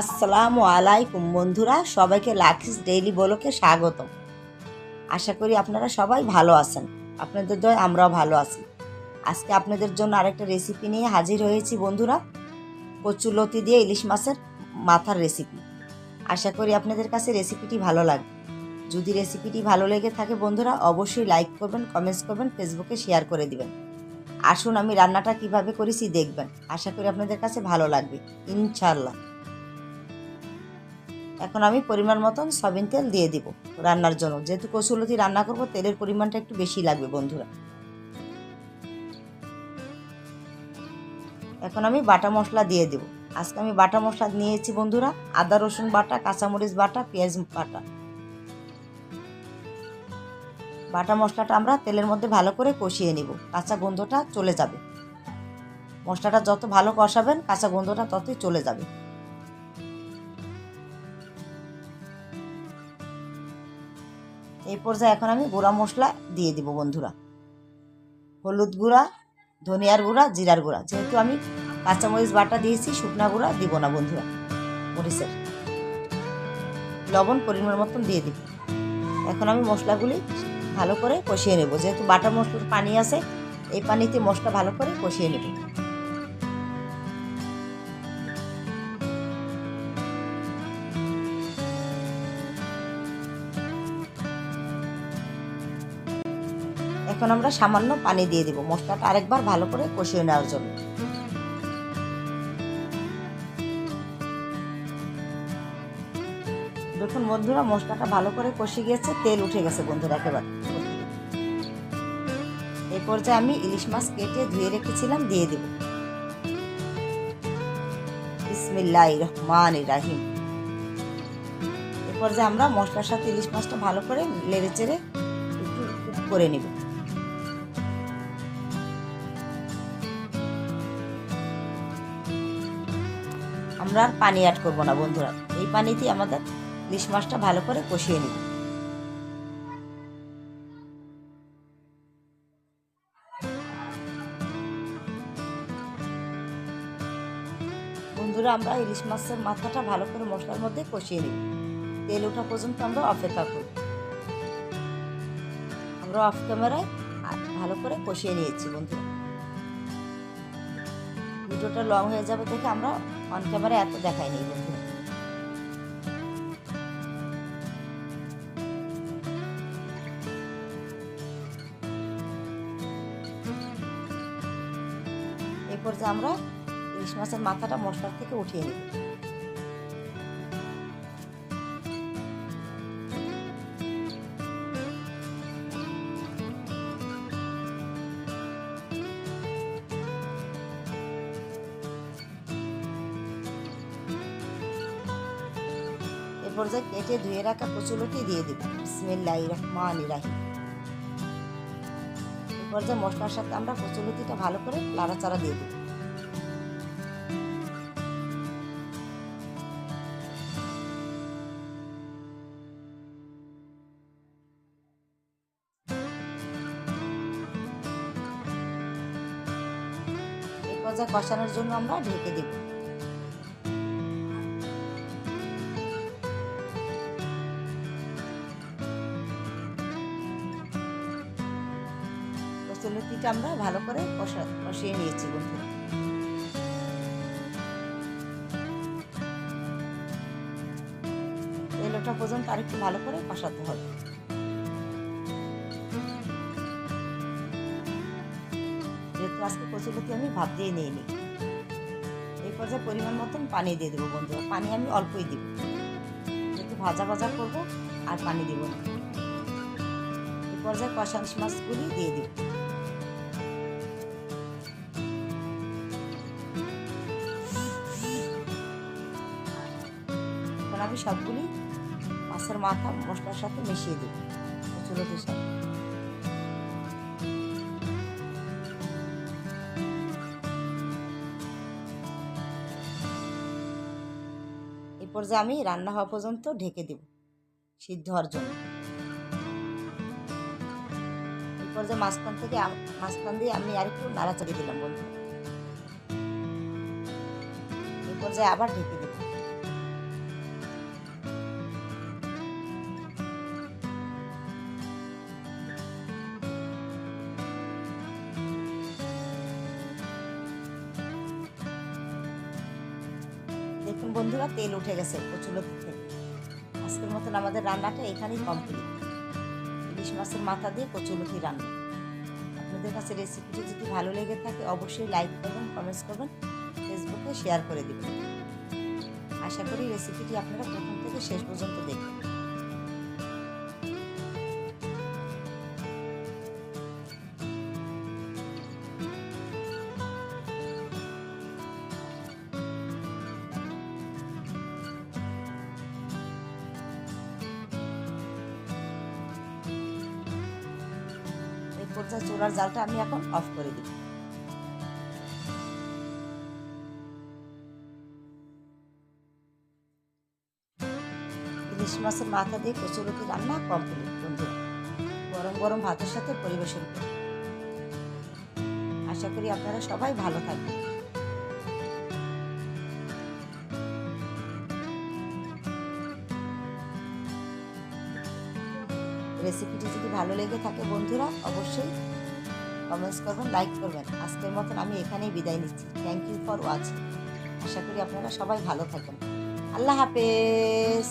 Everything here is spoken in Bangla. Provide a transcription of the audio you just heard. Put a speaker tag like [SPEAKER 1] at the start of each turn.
[SPEAKER 1] আসসালামু আলাইকুম বন্ধুরা, সবাইকে লাকিস ডেইলি বলোকে স্বাগতম। আশা করি আপনারা সবাই ভালো আছেন। আপনাদের দয় আমরাও ভালো আছি। আজকে আপনাদের জন্য আরেকটা রেসিপি নিয়ে হাজির হয়েছি বন্ধুরা। কচুলতি দিয়ে ইলিশ মাছের মাথার রেসিপি আশা করি আপনাদের কাছে রেসিপিটি ভালো লাগবে। যদি রেসিপিটি ভালো লেগে থাকে বন্ধুরা, অবশ্যই লাইক করবেন কমেন্টস করবেন ফেসবুকে শেয়ার করে দিবেন। আসুন আমি রান্নাটা কীভাবে করেছি দেখবেন। আশা করি আপনাদের কাছে ভালো লাগবে। ইনশাল্লাহ এখন আমি পরিমাণ মতন সয়াবিন তেল দিয়ে দিব রান্নার জন্য। যেহেতু কচুলতি রান্না করব, তেলের পরিমাণটা একটু বেশি লাগবে বন্ধুরা। এখন আমি বাটা মশলা দিয়ে দেব। আজকে আমি বাটা মশলা নিয়েছি বন্ধুরা, আদা, রসুন বাটা, কাঁচামরিচ বাটা, পেঁয়াজ বাটা। বাটা মশলাটা আমরা তেলের মধ্যে ভালো করে কষিয়ে নিব, কাঁচা গন্ধটা চলে যাবে। মশলাটা যত ভালো কষাবেন, কাঁচা গন্ধটা ততই চলে যাবে। এই পর্যায়ে এখন আমি গুঁড়া মশলা দিয়ে দিব বন্ধুরা। হলুদ গুঁড়া, ধনিয়ার গুঁড়া, জিরার গুঁড়া। যেহেতু আমি কাঁচামরিচ বাটা দিয়েছি, শুকনা গুঁড়া দিব না বন্ধুরা, মরিচের। লবণ পরিমাণ মতন দিয়ে দিব। এখন আমি মশলাগুলি ভালো করে কষিয়ে নেব। যেহেতু বাটা মশলার পানি আছে, এই পানিতে মশলা ভালো করে কষিয়ে নেব। এখন আমরা সামান্য পানি দিয়ে দিব। মশলাটা আরেকবার ভালো করে কষিয়ে নেওয়ার জন্য। দেখুন বন্ধুরা, মশলাটা ভালো করে কষে গিয়েছে, তেল উঠে গেছে বন্ধুরা একেবারে। এই পর্যায়ে আমি ইলিশ মাছ কেটে ধুয়ে রেখেছিলাম, দিয়ে দেব। বিসমিল্লাহ রহমান রাহিম। এই পর্যায়ে আমরা মশলার সাথে ইলিশ মাছটা ভালো করে লেড়ে চেড়ে একটু করে নেব। আমরা আর পানি অ্যাড করব না, বন্ধুরা। এই পানিতেই আমাদের ইলিশ মাছটা ভালো করে কষিয়ে নিব। বন্ধুরা, আমরা ইলিশ মাছের মাথাটা ভালো করে মশলার মধ্যে কষিয়ে নিব। তেল ওঠা পর্যন্ত আমরা অপেক্ষা করব। আমরা অফ ক্যামেরায় ভালো করে কষিয়ে নিয়েছি, বন্ধুরা। ভিডিওটা লং হয়ে যাবে দেখে আমরা অন ক্যামেরে এত দেখায় নেই বন্ধুরা এরপর যে আমরা ইলিশ মাছের মাথাটা মশলার থেকে উঠিয়ে নিব। পর্যায়ে কেটে ধুয়ে রাখা কচুলতি দিয়ে দিব। বিসমিল্লাহ রহমান রাহিম। এ পর্যায়ে মশলার সাথে আমরা কচুলতিটা ভালো করে লাড়াচাড়া দিয়ে দিব। এই পর্যায়ে কষানোর জন্য আমরা ঢেকে দেব। কচুলতিটা আমরা ভালো করে কষা, কষিয়ে নিয়েছি, বন্ধুরা। তেল ওঠা পর্যন্ত আরেকটু ভালো করে কষাতে হবে। যেহেতু আজকে কচুলতি আমি ভাত দিয়ে নিয়ে নিই এই পর্যায়ে পরিমাণ মতন পানি দিয়ে দেবো, বন্ধুরা। পানি আমি অল্পই দিব। যেহেতু ভাজা ভাজা করব আর পানি দিব না। এই পর্যায়ে কষা মাছগুলি দিয়ে দিব। এখন আমি সবগুলি মাছের মাথা মশলার সাথে মিশিয়ে দেব কচুলতির সাথে। এই পর্যায়ে আমি রান্না হওয়া পর্যন্ত ঢেকে দেব সিদ্ধ হওয়ার জন্য। এই পর্যায়ে মাঝখান থেকে মাঝখান দিয়ে আমি আরেকটু নাড়াচাড়ি দিলাম বন্ধু এরপর যে আবার ঢেকে দেব। দেখুন বন্ধুরা, তেল উঠে গেছে প্রচুর থেকে আজকের মতন আমাদের রান্নাটা এখানেই কমপ্লিট ইলিশ মাছের মাথা দিয়ে কচুলতি রান্না। আপনাদের কাছে রেসিপিটি যদি ভালো লেগে থাকে, অবশ্যই লাইক করবেন কমেন্টস করবেন ফেসবুকে শেয়ার করে দেবেন। আশা করি রেসিপিটি আপনারা প্রথম থেকে শেষ পর্যন্ত দেখবেন। পর্যায়ে চুলার জালটা আমি এখন অফ করে দিই। ইলিশ মাছের মাথা দিয়ে কচুরুটি রান্না কমপ্লিট বন্ধুরা। গরম গরম ভাতের সাথে পরিবেশন করি আশা করি আপনারা সবাই ভালো থাকবেন। রেসিপিটি যদি ভালো লেগে থাকে বন্ধুরা, অবশ্যই কমেন্টস করবেন লাইক করবেন। আজকের মতন আমি এখানেই বিদায় নিচ্ছি। থ্যাংক ইউ ফর ওয়াচিং আশা করি আপনারা সবাই ভালো থাকেন। আল্লাহ হাফেজ।